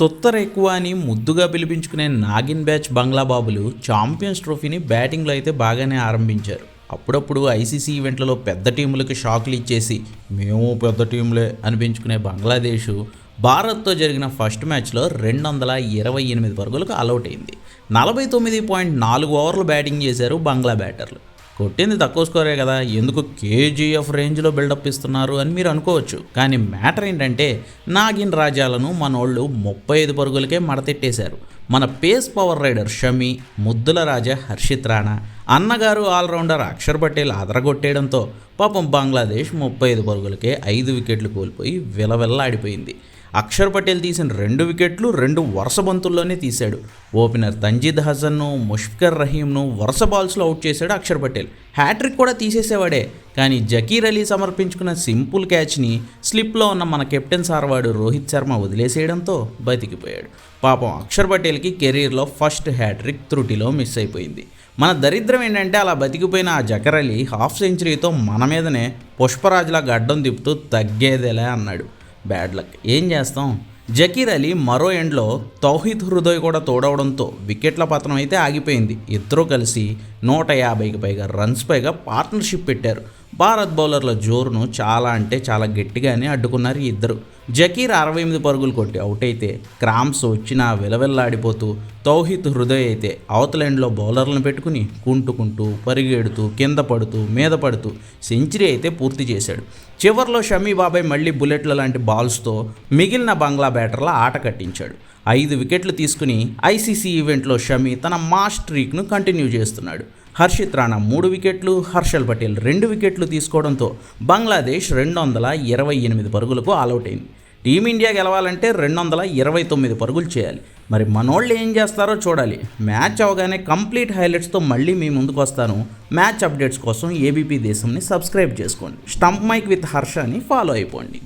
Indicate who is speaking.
Speaker 1: తొత్తర ఎక్కువ అని ముద్దుగా పిలిపించుకునే నాగిన్ బ్యాచ్ బంగ్లా బాబులు ఛాంపియన్స్ ట్రోఫీని బ్యాటింగ్లో అయితే బాగానే ఆరంభించారు. అప్పుడప్పుడు ఐసీసీ ఈవెంట్లలో పెద్ద టీములకి షాక్లు ఇచ్చేసి మేము పెద్ద టీంలే అనిపించుకునే బంగ్లాదేశ్ భారత్తో జరిగిన ఫస్ట్ మ్యాచ్లో రెండు వందల ఇరవై ఎనిమిది పరుగులకు అలౌట్ అయింది నలభై తొమ్మిది పాయింట్ నాలుగు ఓవర్లు బ్యాటింగ్ చేశారు బంగ్లా బ్యాటర్లు. కొట్టింది తక్కువ స్కోరే కదా ఎందుకు కేజీఎఫ్ రేంజ్లో బిల్డప్ ఇస్తున్నారు అని మీరు అనుకోవచ్చు. కానీ మ్యాటర్ ఏంటంటే నాగిన్ రాజాలను మనోళ్ళు ముప్పై ఐదు పరుగులకే మడతెట్టేశారు. మన పేస్ పవర్ రైడర్ షమి ముద్దుల రాజా హర్షిత్ రాణా అన్నగారు ఆల్రౌండర్ అక్షర్ పటేల్ అదరగొట్టేయడంతో పాపం బంగ్లాదేశ్ ముప్పై ఐదు పరుగులకే ఐదు వికెట్లు కోల్పోయి విలవిల్లాడిపోయింది. అక్షర్ పటేల్ తీసిన రెండు వికెట్లు రెండు వరుస బంతుల్లోనే తీశాడు. ఓపెనర్ తంజీద్ హసన్ను ముష్ఫికర్ రహీంను వరుస బాల్స్లో అవుట్ చేశాడు అక్షర్ పటేల్. హ్యాట్రిక్ కూడా తీసేసేవాడే కానీ జకీర్ అలీ సమర్పించుకున్న సింపుల్ క్యాచ్ని స్లిప్లో ఉన్న మన కెప్టెన్ సార్వాడు రోహిత్ శర్మ వదిలేసేయడంతో బతికిపోయాడు. పాపం అక్షర్ పటేల్కి కెరీర్లో ఫస్ట్ హ్యాట్రిక్ త్రుటిలో మిస్ అయిపోయింది. మన దరిద్రం ఏంటంటే అలా బతికిపోయిన ఆ జకర్ అలీ హాఫ్ సెంచరీతో మన మీదనే పుష్పరాజులా గడ్డం తిప్పుతూ తగ్గేదేలే అన్నాడు. బ్యాడ్ లక్ ఏం చేస్తాం? జకీర్ అలీ మరో ఎండ్లో తౌహీద్ హృదయ్ కూడా తోడవడంతో వికెట్ల పతనం అయితే ఆగిపోయింది. ఇద్దరూ కలిసి నూట యాభైకి పైగా రన్స్ పైగా పార్ట్నర్షిప్ పెట్టారు. భారత్ బౌలర్ల జోరును చాలా అంటే చాలా గట్టిగానే అడ్డుకున్నారు ఇద్దరు. జకీర్ అరవై ఎనిమిది పరుగులు కొట్టి అవుట్ అయితే క్రామ్స్ వచ్చినా విలవిల్లాడిపోతూ తౌహిద్ హృదయ్ అయితే అవతలెండ్లో బౌలర్లను పెట్టుకుని కుంటుకుంటూ పరిగెడుతూ కింద పడుతూ మీద పడుతూ సెంచరీ అయితే పూర్తి చేశాడు. చివర్లో షమీ బాబాయ్ మళ్ళీ బుల్లెట్ల లాంటి బాల్స్తో మిగిలిన బంగ్లా బ్యాటర్ల ఆట కట్టించాడు. ఐదు వికెట్లు తీసుకుని ఐసీసీ ఈవెంట్లో షమీ తన మాస్ కంటిన్యూ చేస్తున్నాడు. హర్షిత్ రాణా మూడు వికెట్లు హర్షల్ పటేల్ రెండు వికెట్లు తీసుకోవడంతో బంగ్లాదేశ్ రెండు వందల ఇరవై ఎనిమిది పరుగులకు ఆలౌట్ అయింది టీమిండియా గెలవాలంటే రెండు వందల ఇరవై తొమ్మిది పరుగులు చేయాలి. మరి మనోళ్ళు ఏం చేస్తారో చూడాలి. మ్యాచ్ అవగానే కంప్లీట్ హైలైట్స్తో మళ్ళీ మీ ముందుకు వస్తాను. మ్యాచ్ అప్డేట్స్ కోసం ఏబీపీ దేశంని సబ్స్క్రైబ్ చేసుకోండి. స్టంప్ మైక్ విత్ హర్ష అని ఫాలో అయిపోండి.